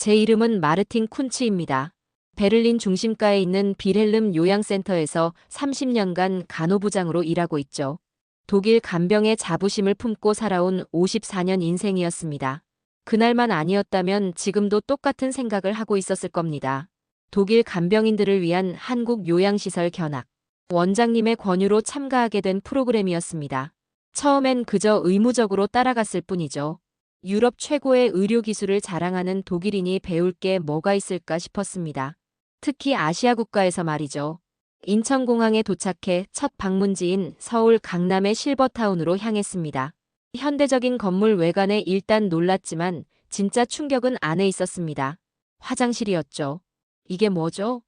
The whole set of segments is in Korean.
제 이름은 마르틴 쿤츠입니다. 베를린 중심가에 있는 빌헬름 요양센터에서 30년간 간호부장으로 일하고 있죠. 독일 간병의 자부심을 품고 살아온 54년 인생이었습니다. 그날만 아니었다면 지금도 똑같은 생각을 하고 있었을 겁니다. 독일 간병인들을 위한 한국 요양시설 견학. 원장님의 권유로 참가하게 된 프로그램이었습니다. 처음엔 그저 의무적으로 따라갔을 뿐이죠. 유럽 최고의 의료 기술을 자랑하는 독일인이 배울 게 뭐가 있을까 싶었습니다. 특히 아시아 국가에서 말이죠. 인천공항에 도착해 첫 방문지인 서울 강남의 실버타운으로 향했습니다. 현대적인 건물 외관에 일단 놀랐지만 진짜 충격은 안에 있었습니다. 화장실이었죠. 이게 뭐죠?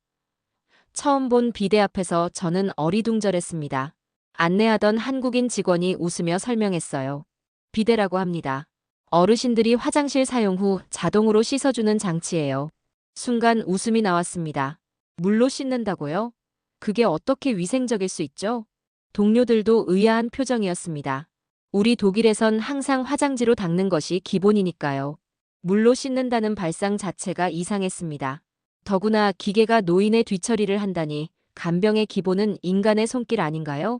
처음 본 비대 앞에서 저는 어리둥절했습니다. 안내하던 한국인 직원이 웃으며 설명했어요. 비대라고 합니다. 어르신들이 화장실 사용 후 자동으로 씻어주는 장치예요. 순간 웃음이 나왔습니다. 물로 씻는다고요? 그게 어떻게 위생적일 수 있죠? 동료들도 의아한 표정이었습니다. 우리 독일에선 항상 화장지로 닦는 것이 기본이니까요. 물로 씻는다는 발상 자체가 이상했습니다. 더구나 기계가 노인의 뒤처리를 한다니 간병의 기본은 인간의 손길 아닌가요?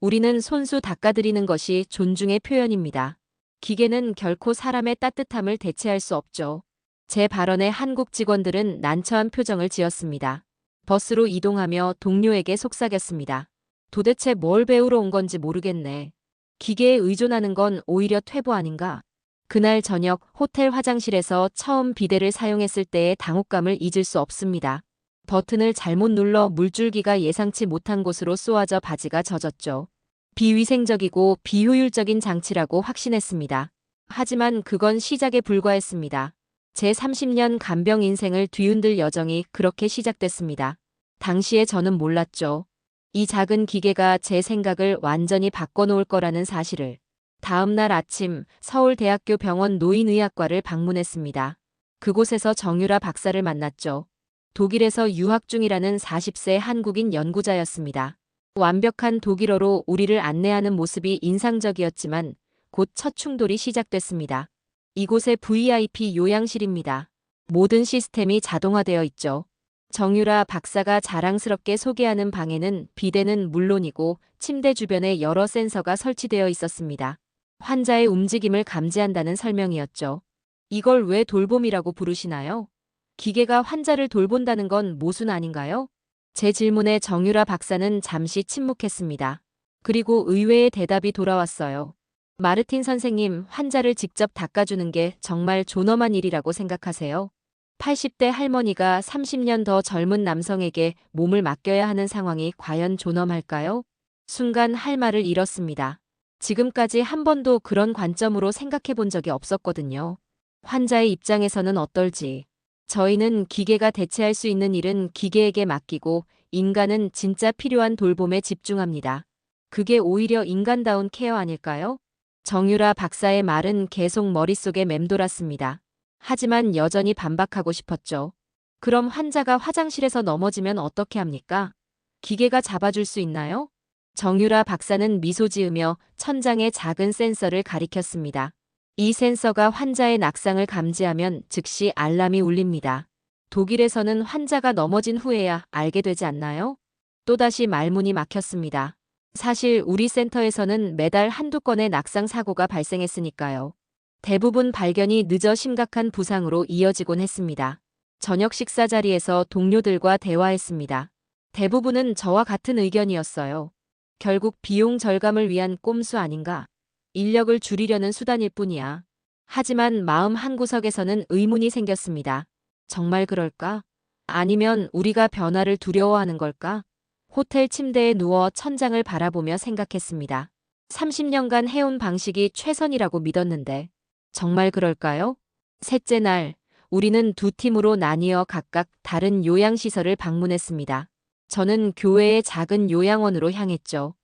우리는 손수 닦아드리는 것이 존중의 표현입니다. 기계는 결코 사람의 따뜻함을 대체할 수 없죠. 제 발언에 한국 직원들은 난처한 표정을 지었습니다. 버스로 이동하며 동료에게 속삭였습니다. 도대체 뭘 배우러 온 건지 모르겠네. 기계에 의존하는 건 오히려 퇴보 아닌가? 그날 저녁 호텔 화장실에서 처음 비데를 사용했을 때의 당혹감을 잊을 수 없습니다. 버튼을 잘못 눌러 물줄기가 예상치 못한 곳으로 쏘아져 바지가 젖었죠. 비위생적이고 비효율적인 장치라고 확신했습니다. 하지만 그건 시작에 불과했습니다. 제 30년 간병 인생을 뒤흔들 여정이 그렇게 시작됐습니다. 당시에 저는 몰랐죠. 이 작은 기계가 제 생각을 완전히 바꿔놓을 거라는 사실을. 다음 날 아침 서울대학교 병원 노인의학과를 방문했습니다. 그곳에서 정유라 박사를 만났죠. 독일에서 유학 중이라는 40세 한국인 연구자였습니다. 완벽한 독일어로 우리를 안내하는 모습이 인상적이었지만 곧 첫 충돌이 시작됐습니다. 이곳의 VIP 요양실입니다. 모든 시스템이 자동화되어 있죠. 정유라 박사가 자랑스럽게 소개하는 방에는 비대는 물론이고 침대 주변에 여러 센서가 설치되어 있었습니다. 환자의 움직임을 감지한다는 설명이었죠. 이걸 왜 돌봄이라고 부르시나요? 기계가 환자를 돌본다는 건 모순 아닌가요? 제 질문에 정유라 박사는 잠시 침묵했습니다. 그리고 의외의 대답이 돌아왔어요. 마르틴 선생님, 환자를 직접 닦아주는 게 정말 존엄한 일이라고 생각하세요? 80대 할머니가 30년 더 젊은 남성에게 몸을 맡겨야 하는 상황이 과연 존엄할까요? 순간 할 말을 잃었습니다. 지금까지 한 번도 그런 관점으로 생각해 본 적이 없었거든요. 환자의 입장에서는 어떨지. 저희는 기계가 대체할 수 있는 일은 기계에게 맡기고 인간은 진짜 필요한 돌봄에 집중합니다. 그게 오히려 인간다운 케어 아닐까요? 정유라 박사의 말은 계속 머릿속에 맴돌았습니다. 하지만 여전히 반박하고 싶었죠. 그럼 환자가 화장실에서 넘어지면 어떻게 합니까? 기계가 잡아줄 수 있나요? 정유라 박사는 미소 지으며 천장에 작은 센서를 가리켰습니다. 이 센서가 환자의 낙상을 감지하면 즉시 알람이 울립니다. 독일에서는 환자가 넘어진 후에야 알게 되지 않나요? 또다시 말문이 막혔습니다. 사실 우리 센터에서는 매달 한두 건의 낙상 사고가 발생했으니까요. 대부분 발견이 늦어 심각한 부상으로 이어지곤 했습니다. 저녁 식사 자리에서 동료들과 대화했습니다. 대부분은 저와 같은 의견이었어요. 결국 비용 절감을 위한 꼼수 아닌가? 인력을 줄이려는 수단일 뿐이야. 하지만 마음 한구석에서는 의문이 생겼습니다. 정말 그럴까? 아니면 우리가 변화를 두려워하는 걸까? 호텔 침대에 누워 천장을 바라보며 생각했습니다. 30년간 해온 방식이 최선이라고 믿었는데 정말 그럴까요? 셋째 날 우리는 두 팀으로 나뉘어 각각 다른 요양시설을 방문했습니다. 저는 교회의 작은 요양원으로 향했죠.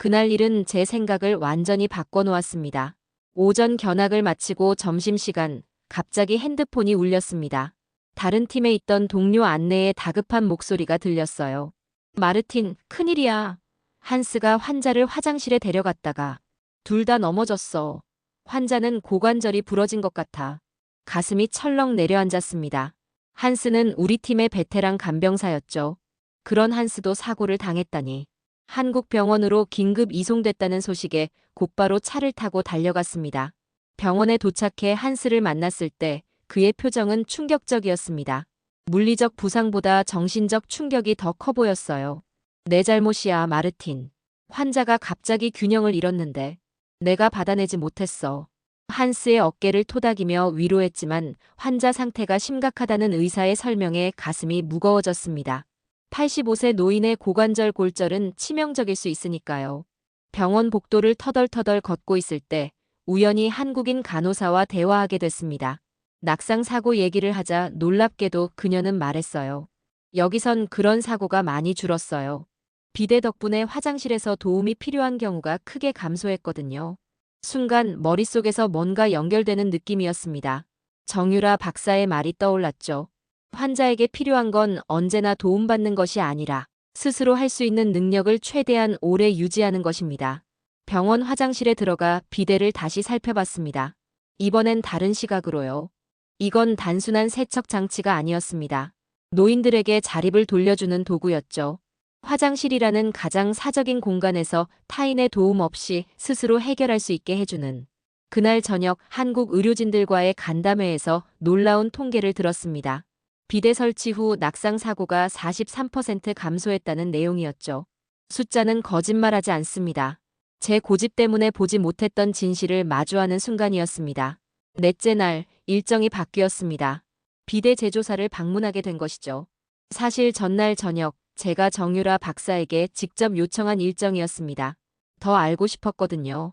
그날 일은 제 생각을 완전히 바꿔놓았습니다. 오전 견학을 마치고 점심시간 갑자기 핸드폰이 울렸습니다. 다른 팀에 있던 동료 안내의 다급한 목소리가 들렸어요. 마르틴, 큰일이야. 한스가 환자를 화장실에 데려갔다가 둘 다 넘어졌어. 환자는 고관절이 부러진 것 같아. 가슴이 철렁 내려앉았습니다. 한스는 우리 팀의 베테랑 간병사였죠. 그런 한스도 사고를 당했다니. 한국 병원으로 긴급 이송됐다는 소식에 곧바로 차를 타고 달려갔습니다. 병원에 도착해 한스를 만났을 때 그의 표정은 충격적이었습니다. 물리적 부상보다 정신적 충격이 더 커 보였어요. 내 잘못이야, 마르틴. 환자가 갑자기 균형을 잃었는데 내가 받아내지 못했어. 한스의 어깨를 토닥이며 위로했지만 환자 상태가 심각하다는 의사의 설명에 가슴이 무거워졌습니다. 85세 노인의 고관절 골절은 치명적일 수 있으니까요. 병원 복도를 터덜터덜 걷고 있을 때 우연히 한국인 간호사와 대화하게 됐습니다. 낙상 사고 얘기를 하자 놀랍게도 그녀는 말했어요. 여기선 그런 사고가 많이 줄었어요. 비대 덕분에 화장실에서 도움이 필요한 경우가 크게 감소했거든요. 순간 머릿속에서 뭔가 연결되는 느낌이었습니다. 정유라 박사의 말이 떠올랐죠. 환자에게 필요한 건 언제나 도움받는 것이 아니라 스스로 할 수 있는 능력을 최대한 오래 유지하는 것입니다. 병원 화장실에 들어가 비대를 다시 살펴봤습니다. 이번엔 다른 시각으로요. 이건 단순한 세척 장치가 아니었습니다. 노인들에게 자립을 돌려주는 도구였죠. 화장실이라는 가장 사적인 공간에서 타인의 도움 없이 스스로 해결할 수 있게 해주는. 그날 저녁 한국 의료진들과의 간담회에서 놀라운 통계를 들었습니다. 비대 설치 후 낙상 사고가 43% 감소했다는 내용이었죠. 숫자는 거짓말하지 않습니다. 제 고집 때문에 보지 못했던 진실을 마주하는 순간이었습니다. 넷째 날 일정이 바뀌었습니다. 비대 제조사를 방문하게 된 것이죠. 사실 전날 저녁 제가 정유라 박사에게 직접 요청한 일정이었습니다. 더 알고 싶었거든요.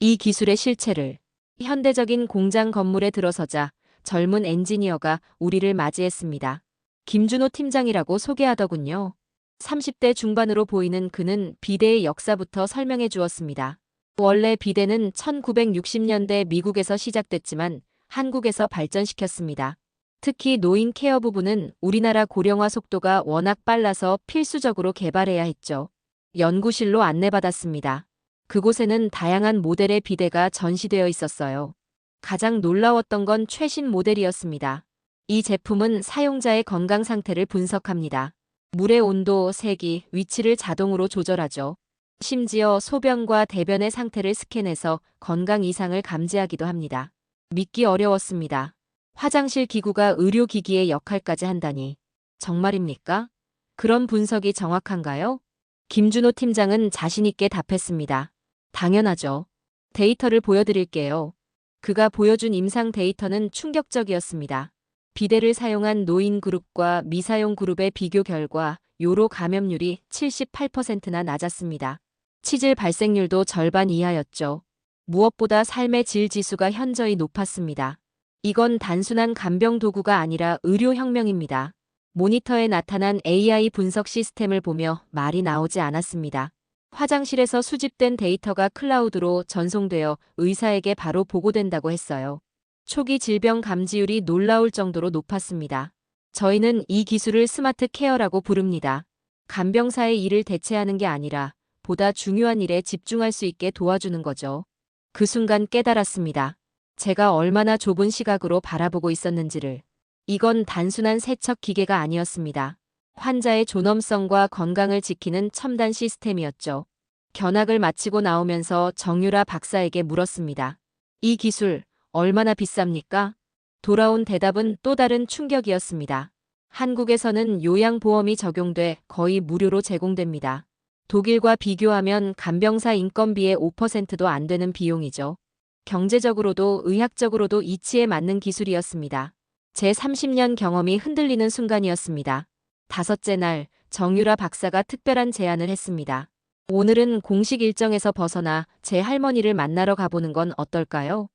이 기술의 실체를 현대적인 공장 건물에 들어서자 젊은 엔지니어가 우리를 맞이했습니다. 김준호 팀장이라고 소개하더군요. 30대 중반으로 보이는 그는 비대의 역사부터 설명해 주었습니다. 원래 비대는 1960년대 미국에서 시작됐지만 한국에서 발전시켰습니다. 특히 노인 케어 부분은 우리나라 고령화 속도가 워낙 빨라서 필수적으로 개발해야 했죠. 연구실로 안내받았습니다. 그곳에는 다양한 모델의 비대가 전시되어 있었어요. 가장 놀라웠던 건 최신 모델이었습니다. 이 제품은 사용자의 건강 상태를 분석합니다. 물의 온도, 세기, 위치를 자동으로 조절하죠. 심지어 소변과 대변의 상태를 스캔해서 건강 이상을 감지하기도 합니다. 믿기 어려웠습니다. 화장실 기구가 의료기기의 역할까지 한다니. 정말입니까? 그런 분석이 정확한가요? 김준호 팀장은 자신있게 답했습니다. 당연하죠. 데이터를 보여드릴게요. 그가 보여준 임상 데이터는 충격적이었습니다. 비대를 사용한 노인 그룹과 미사용 그룹의 비교 결과 요로 감염률이 78%나 낮았습니다. 치질 발생률도 절반 이하였죠. 무엇보다 삶의 질 지수가 현저히 높았습니다. 이건 단순한 간병 도구가 아니라 의료 혁명입니다. 모니터에 나타난 AI 분석 시스템을 보며 말이 나오지 않았습니다. 화장실에서 수집된 데이터가 클라우드로 전송되어 의사에게 바로 보고된다고 했어요. 초기 질병 감지율이 놀라울 정도로 높았습니다. 저희는 이 기술을 스마트 케어라고 부릅니다. 간병사의 일을 대체하는 게 아니라 보다 중요한 일에 집중할 수 있게 도와주는 거죠. 그 순간 깨달았습니다. 제가 얼마나 좁은 시각으로 바라보고 있었는지를. 이건 단순한 세척 기계가 아니었습니다. 환자의 존엄성과 건강을 지키는 첨단 시스템이었죠. 견학을 마치고 나오면서 정유라 박사에게 물었습니다. 이 기술 얼마나 비쌉니까? 돌아온 대답은 또 다른 충격이었습니다. 한국에서는 요양보험이 적용돼 거의 무료로 제공됩니다. 독일과 비교하면 간병사 인건비의 5%도 안 되는 비용이죠. 경제적으로도 의학적으로도 이치에 맞는 기술이었습니다. 제 30년 경험이 흔들리는 순간이었습니다. 다섯째 날, 정유라 박사가 특별한 제안을 했습니다. 오늘은 공식 일정에서 벗어나 제 할머니를 만나러 가보는 건 어떨까요?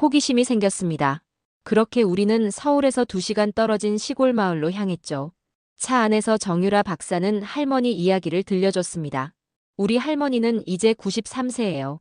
호기심이 생겼습니다. 그렇게 우리는 서울에서 2시간 떨어진 시골 마을로 향했죠. 차 안에서 정유라 박사는 할머니 이야기를 들려줬습니다. 우리 할머니는 이제 93세예요.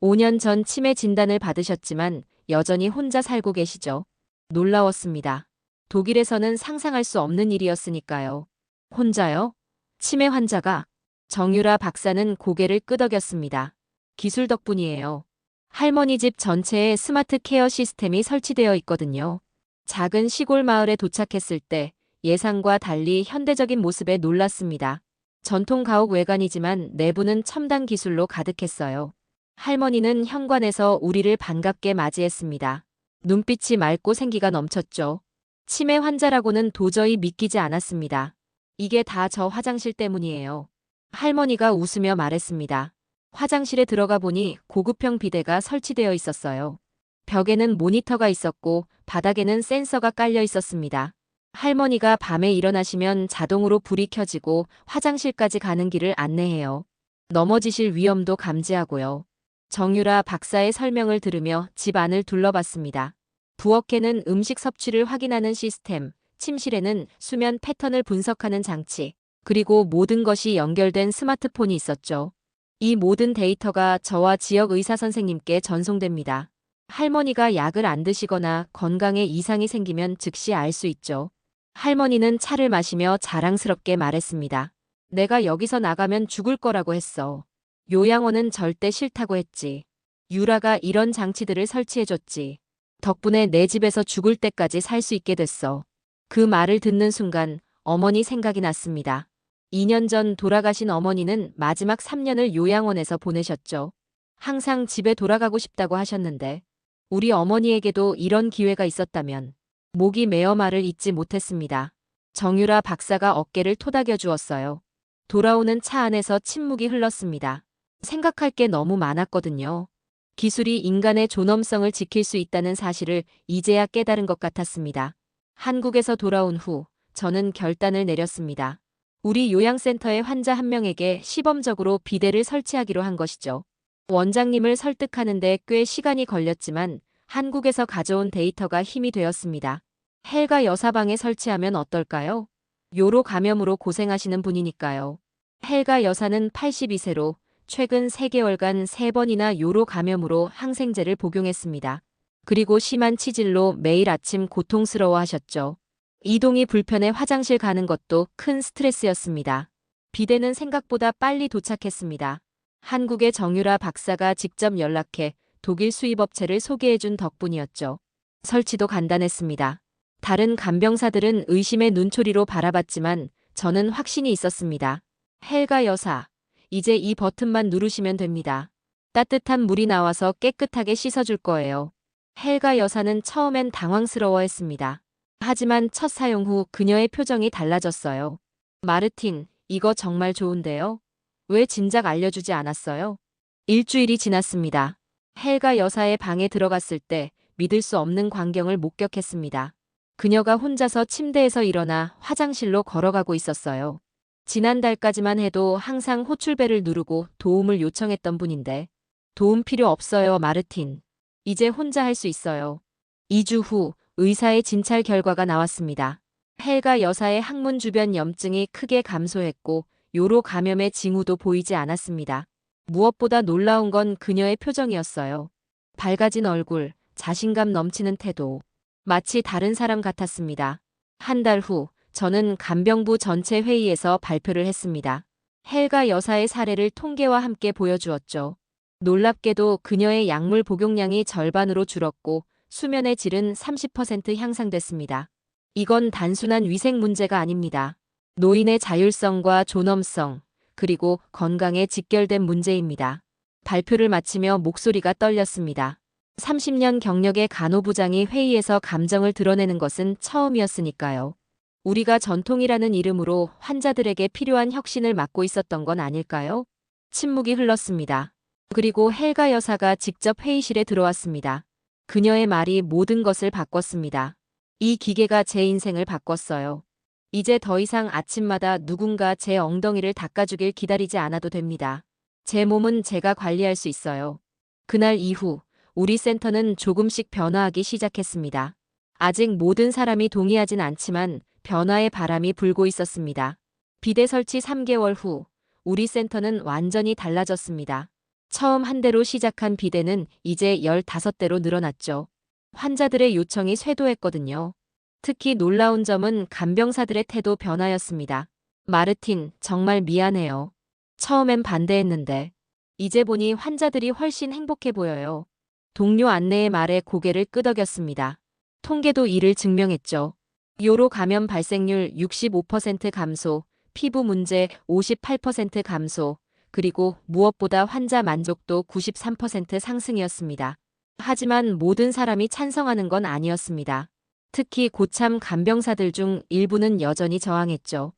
5년 전 치매 진단을 받으셨지만 여전히 혼자 살고 계시죠. 놀라웠습니다. 독일에서는 상상할 수 없는 일이었으니까요. 혼자요? 치매 환자가? 정유라 박사는 고개를 끄덕였습니다. 기술 덕분이에요. 할머니 집 전체에 스마트 케어 시스템이 설치되어 있거든요. 작은 시골 마을에 도착했을 때 예상과 달리 현대적인 모습에 놀랐습니다. 전통 가옥 외관이지만 내부는 첨단 기술로 가득했어요. 할머니는 현관에서 우리를 반갑게 맞이했습니다. 눈빛이 맑고 생기가 넘쳤죠. 치매 환자라고는 도저히 믿기지 않았습니다. 이게 다 저 화장실 때문이에요. 할머니가 웃으며 말했습니다. 화장실에 들어가 보니 고급형 비데가 설치되어 있었어요. 벽에는 모니터가 있었고 바닥에는 센서가 깔려 있었습니다. 할머니가 밤에 일어나시면 자동으로 불이 켜지고 화장실까지 가는 길을 안내해요. 넘어지실 위험도 감지하고요. 정유라 박사의 설명을 들으며 집 안을 둘러봤습니다. 부엌에는 음식 섭취를 확인하는 시스템, 침실에는 수면 패턴을 분석하는 장치, 그리고 모든 것이 연결된 스마트폰이 있었죠. 이 모든 데이터가 저와 지역 의사 선생님께 전송됩니다. 할머니가 약을 안 드시거나 건강에 이상이 생기면 즉시 알 수 있죠. 할머니는 차를 마시며 자랑스럽게 말했습니다. 내가 여기서 나가면 죽을 거라고 했어. 요양원은 절대 싫다고 했지. 유라가 이런 장치들을 설치해줬지. 덕분에 내 집에서 죽을 때까지 살 수 있게 됐어. 그 말을 듣는 순간 어머니 생각이 났습니다. 2년 전 돌아가신 어머니는 마지막 3년을 요양원에서 보내셨죠. 항상 집에 돌아가고 싶다고 하셨는데 우리 어머니에게도 이런 기회가 있었다면 목이 메어 말을 잊지 못했습니다. 정유라 박사가 어깨를 토닥여 주었어요. 돌아오는 차 안에서 침묵이 흘렀습니다. 생각할 게 너무 많았거든요. 기술이 인간의 존엄성을 지킬 수 있다는 사실을 이제야 깨달은 것 같았습니다. 한국에서 돌아온 후 저는 결단을 내렸습니다. 우리 요양센터의 환자 한 명에게 시범적으로 비데를 설치하기로 한 것이죠. 원장님을 설득하는데 꽤 시간이 걸렸지만 한국에서 가져온 데이터가 힘이 되었습니다. 헬가 여사방에 설치하면 어떨까요? 요로 감염으로 고생하시는 분이니까요. 헬가 여사는 82세로 최근 3개월간 3번이나 요로 감염으로 항생제를 복용했습니다. 그리고 심한 치질로 매일 아침 고통스러워 하셨죠. 이동이 불편해 화장실 가는 것도 큰 스트레스였습니다. 비대는 생각보다 빨리 도착했습니다. 한국의 정유라 박사가 직접 연락해 독일 수입업체를 소개해준 덕분이었죠. 설치도 간단했습니다. 다른 간병사들은 의심의 눈초리로 바라봤지만 저는 확신이 있었습니다. 헬가 여사, 이제 이 버튼만 누르시면 됩니다. 따뜻한 물이 나와서 깨끗하게 씻어줄 거예요. 헬가 여사는 처음엔 당황스러워했습니다. 하지만 첫 사용 후 그녀의 표정이 달라졌어요. 마르틴, 이거 정말 좋은데요? 왜 진작 알려주지 않았어요? 일주일이 지났습니다. 헬가 여사의 방에 들어갔을 때 믿을 수 없는 광경을 목격했습니다. 그녀가 혼자서 침대에서 일어나 화장실로 걸어가고 있었어요. 지난달까지만 해도 항상 호출벨을 누르고 도움을 요청했던 분인데 도움 필요 없어요, 마르틴. 이제 혼자 할 수 있어요. 2주 후 의사의 진찰 결과가 나왔습니다. 헬가 여사의 항문 주변 염증이 크게 감소했고 요로 감염의 징후도 보이지 않았습니다. 무엇보다 놀라운 건 그녀의 표정이었어요. 밝아진 얼굴, 자신감 넘치는 태도. 마치 다른 사람 같았습니다. 한 달 후, 저는 간병부 전체 회의에서 발표를 했습니다. 헬가 여사의 사례를 통계와 함께 보여주었죠. 놀랍게도 그녀의 약물 복용량이 절반으로 줄었고 수면의 질은 30% 향상됐습니다. 이건 단순한 위생 문제가 아닙니다. 노인의 자율성과 존엄성, 그리고 건강에 직결된 문제입니다. 발표를 마치며 목소리가 떨렸습니다. 30년 경력의 간호부장이 회의에서 감정을 드러내는 것은 처음이었으니까요. 우리가 전통이라는 이름으로 환자들에게 필요한 혁신을 맡고 있었던 건 아닐까요? 침묵이 흘렀습니다. 그리고 헬가 여사가 직접 회의실에 들어왔습니다. 그녀의 말이 모든 것을 바꿨습니다. 이 기계가 제 인생을 바꿨어요. 이제 더 이상 아침마다 누군가 제 엉덩이를 닦아주길 기다리지 않아도 됩니다. 제 몸은 제가 관리할 수 있어요. 그날 이후 우리 센터는 조금씩 변화하기 시작했습니다. 아직 모든 사람이 동의하진 않지만 변화의 바람이 불고 있었습니다. 비대 설치 3개월 후 우리 센터는 완전히 달라졌습니다. 처음 한 대로 시작한 비대는 이제 15대로 늘어났죠. 환자들의 요청이 쇄도했거든요. 특히 놀라운 점은 간병사들의 태도 변화였습니다. 마르틴, 정말 미안해요. 처음엔 반대했는데. 이제 보니 환자들이 훨씬 행복해 보여요. 동료 안내의 말에 고개를 끄덕였습니다. 통계도 이를 증명했죠. 요로 감염 발생률 65% 감소, 피부 문제 58% 감소, 그리고 무엇보다 환자 만족도 93% 상승이었습니다. 하지만 모든 사람이 찬성하는 건 아니었습니다. 특히 고참 간병사들 중 일부는 여전히 저항했죠.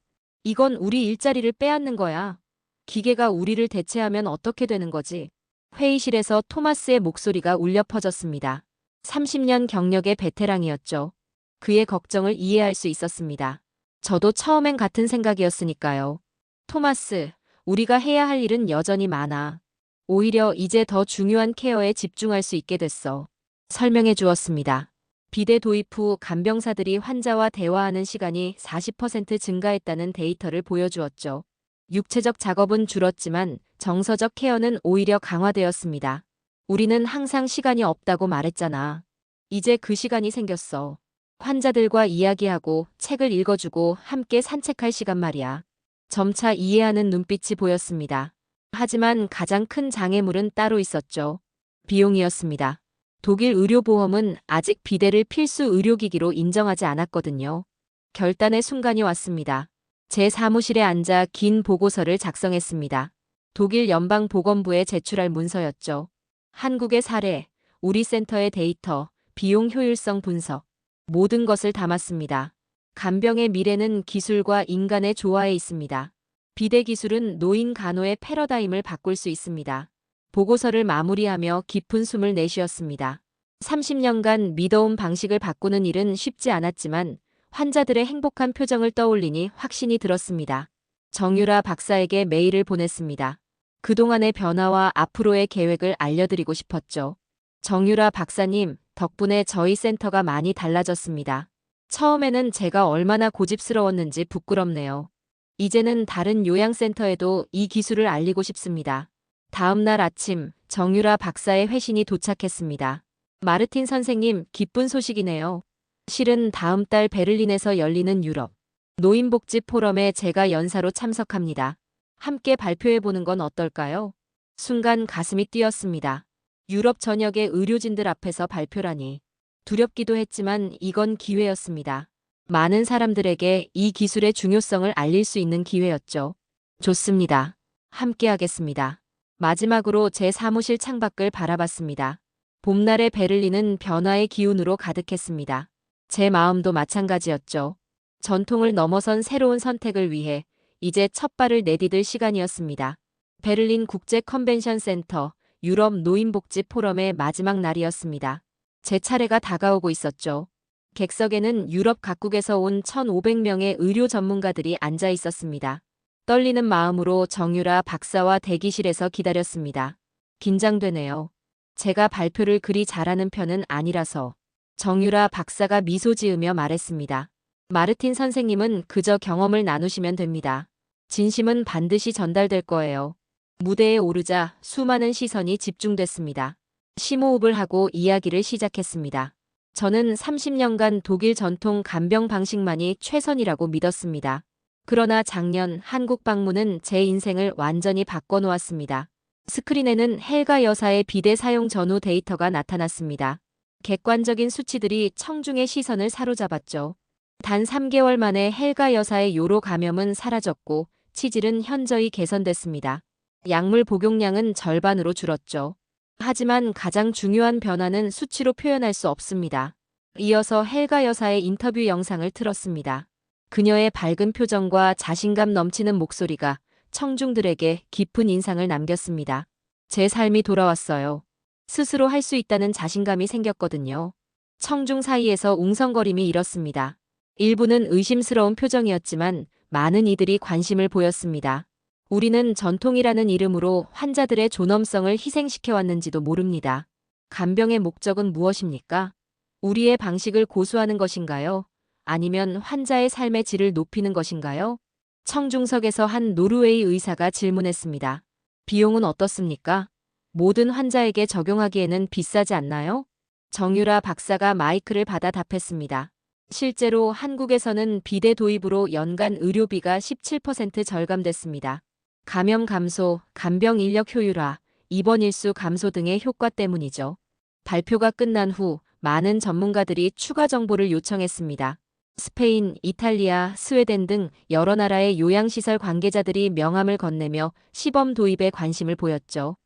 이건 우리 일자리를 빼앗는 거야. 기계가 우리를 대체하면 어떻게 되는 거지? 회의실에서 토마스의 목소리가 울려 퍼졌습니다. 30년 경력의 베테랑이었죠. 그의 걱정을 이해할 수 있었습니다. 저도 처음엔 같은 생각이었으니까요. 토마스, 우리가 해야 할 일은 여전히 많아. 오히려 이제 더 중요한 케어에 집중할 수 있게 됐어. 설명해 주었습니다. 비대 도입 후 간병사들이 환자와 대화하는 시간이 40% 증가했다는 데이터를 보여주었죠. 육체적 작업은 줄었지만 정서적 케어는 오히려 강화되었습니다. 우리는 항상 시간이 없다고 말했잖아. 이제 그 시간이 생겼어. 환자들과 이야기하고 책을 읽어주고 함께 산책할 시간 말이야. 점차 이해하는 눈빛이 보였습니다. 하지만 가장 큰 장애물은 따로 있었죠. 비용이었습니다. 독일 의료보험은 아직 비대를 필수 의료기기로 인정하지 않았거든요. 결단의 순간이 왔습니다. 제 사무실에 앉아 긴 보고서를 작성했습니다. 독일 연방보건부에 제출할 문서였죠. 한국의 사례, 우리 센터의 데이터, 비용 효율성 분석, 모든 것을 담았습니다. 간병의 미래는 기술과 인간의 조화에 있습니다. 비대 기술은 노인 간호의 패러다임을 바꿀 수 있습니다. 보고서를 마무리하며 깊은 숨을 내쉬었습니다. 30년간 믿어온 방식을 바꾸는 일은 쉽지 않았지만 환자들의 행복한 표정을 떠올리니 확신이 들었습니다. 정유라 박사에게 메일을 보냈습니다. 그동안의 변화와 앞으로의 계획을 알려드리고 싶었죠. 정유라 박사님, 덕분에 저희 센터가 많이 달라졌습니다. 처음에는 제가 얼마나 고집스러웠는지 부끄럽네요. 이제는 다른 요양센터에도 이 기술을 알리고 싶습니다. 다음 날 아침 정유라 박사의 회신이 도착했습니다. 마르틴 선생님, 기쁜 소식이네요. 실은 다음 달 베를린에서 열리는 유럽 노인복지 포럼에 제가 연사로 참석합니다. 함께 발표해보는 건 어떨까요? 순간 가슴이 뛰었습니다. 유럽 전역의 의료진들 앞에서 발표라니. 두렵기도 했지만 이건 기회였습니다. 많은 사람들에게 이 기술의 중요성을 알릴 수 있는 기회였죠. 좋습니다. 함께 하겠습니다. 마지막으로 제 사무실 창밖을 바라봤습니다. 봄날의 베를린은 변화의 기운으로 가득했습니다. 제 마음도 마찬가지였죠. 전통을 넘어선 새로운 선택을 위해 이제 첫 발을 내디딜 시간이었습니다. 베를린 국제 컨벤션 센터 유럽 노인복지 포럼의 마지막 날이었습니다. 제 차례가 다가오고 있었죠. 객석에는 유럽 각국에서 온 1,500명의 의료 전문가들이 앉아 있었습니다. 떨리는 마음으로 정유라 박사와 대기실에서 기다렸습니다. 긴장되네요. 제가 발표를 그리 잘하는 편은 아니라서. 정유라 박사가 미소 지으며 말했습니다. 마르틴 선생님은 그저 경험을 나누시면 됩니다. 진심은 반드시 전달될 거예요. 무대에 오르자 수많은 시선이 집중됐습니다. 심호흡을 하고 이야기를 시작했습니다. 저는 30년간 독일 전통 간병 방식만이 최선이라고 믿었습니다. 그러나 작년 한국 방문은 제 인생을 완전히 바꿔놓았습니다. 스크린에는 헬가 여사의 비대 사용 전후 데이터가 나타났습니다. 객관적인 수치들이 청중의 시선을 사로잡았죠. 단 3개월 만에 헬가 여사의 요로 감염은 사라졌고 치질은 현저히 개선됐습니다. 약물 복용량은 절반으로 줄었죠. 하지만 가장 중요한 변화는 수치로 표현할 수 없습니다. 이어서 헬가 여사의 인터뷰 영상을 틀었습니다. 그녀의 밝은 표정과 자신감 넘치는 목소리가 청중들에게 깊은 인상을 남겼습니다. 제 삶이 돌아왔어요. 스스로 할 수 있다는 자신감이 생겼거든요. 청중 사이에서 웅성거림이 일었습니다. 일부는 의심스러운 표정이었지만 많은 이들이 관심을 보였습니다. 우리는 전통이라는 이름으로 환자들의 존엄성을 희생시켜왔는지도 모릅니다. 간병의 목적은 무엇입니까? 우리의 방식을 고수하는 것인가요? 아니면 환자의 삶의 질을 높이는 것인가요? 청중석에서 한 노르웨이 의사가 질문했습니다. 비용은 어떻습니까? 모든 환자에게 적용하기에는 비싸지 않나요? 정유라 박사가 마이크를 받아 답했습니다. 실제로 한국에서는 비대 도입으로 연간 의료비가 17% 절감됐습니다. 감염 감소, 간병 인력 효율화, 입원 일수 감소 등의 효과 때문이죠. 발표가 끝난 후 많은 전문가들이 추가 정보를 요청했습니다. 스페인, 이탈리아, 스웨덴 등 여러 나라의 요양시설 관계자들이 명함을 건네며 시범 도입에 관심을 보였죠.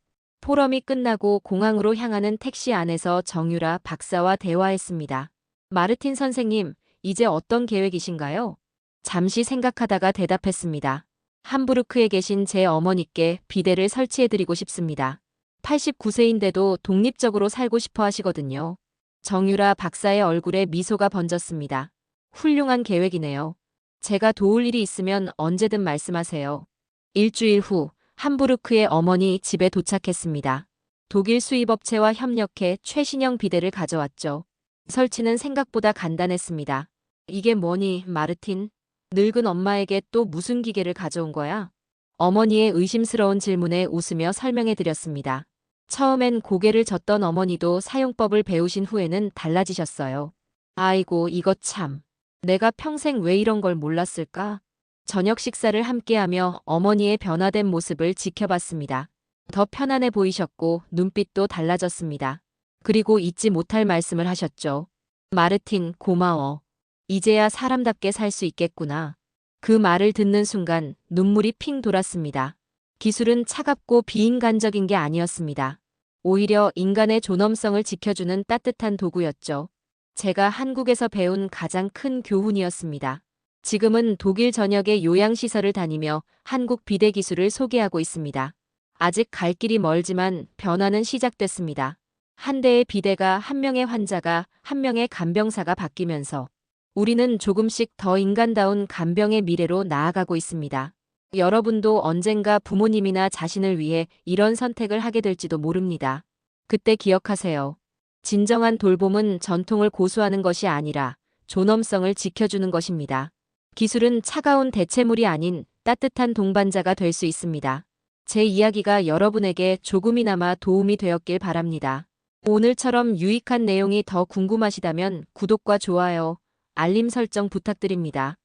포럼이 끝나고 공항으로 향하는 택시 안에서 정유라 박사와 대화했습니다. 마르틴 선생님, 이제 어떤 계획이신가요? 잠시 생각하다가 대답했습니다. 함부르크에 계신 제 어머니께 비대를 설치해드리고 싶습니다. 89세인데도 독립적으로 살고 싶어 하시거든요. 정유라 박사의 얼굴에 미소가 번졌습니다. 훌륭한 계획이네요. 제가 도울 일이 있으면 언제든 말씀하세요. 일주일 후 함부르크의 어머니 집에 도착했습니다. 독일 수입업체와 협력해 최신형 비데를 가져왔죠. 설치는 생각보다 간단했습니다. 이게 뭐니, 마르틴? 늙은 엄마에게 또 무슨 기계를 가져온 거야? 어머니의 의심스러운 질문에 웃으며 설명해 드렸습니다. 처음엔 고개를 젓던 어머니도 사용법을 배우신 후에는 달라지셨어요. 아이고, 이거 참. 내가 평생 왜 이런 걸 몰랐을까? 저녁 식사를 함께하며 어머니의 변화된 모습을 지켜봤습니다. 더 편안해 보이셨고 눈빛도 달라졌습니다. 그리고 잊지 못할 말씀을 하셨죠. 마르틴, 고마워. 이제야 사람답게 살 수 있겠구나. 그 말을 듣는 순간 눈물이 핑 돌았습니다. 기술은 차갑고 비인간적인 게 아니었습니다. 오히려 인간의 존엄성을 지켜주는 따뜻한 도구였죠. 제가 한국에서 배운 가장 큰 교훈이었습니다. 지금은 독일 전역의 요양시설을 다니며 한국 비대 기술을 소개하고 있습니다. 아직 갈 길이 멀지만 변화는 시작됐습니다. 한 대의 비대가 한 명의 환자가 한 명의 간병사가 바뀌면서 우리는 조금씩 더 인간다운 간병의 미래로 나아가고 있습니다. 여러분도 언젠가 부모님이나 자신을 위해 이런 선택을 하게 될지도 모릅니다. 그때 기억하세요. 진정한 돌봄은 전통을 고수하는 것이 아니라 존엄성을 지켜주는 것입니다. 기술은 차가운 대체물이 아닌 따뜻한 동반자가 될 수 있습니다. 제 이야기가 여러분에게 조금이나마 도움이 되었길 바랍니다. 오늘처럼 유익한 내용이 더 궁금하시다면 구독과 좋아요, 알림 설정 부탁드립니다.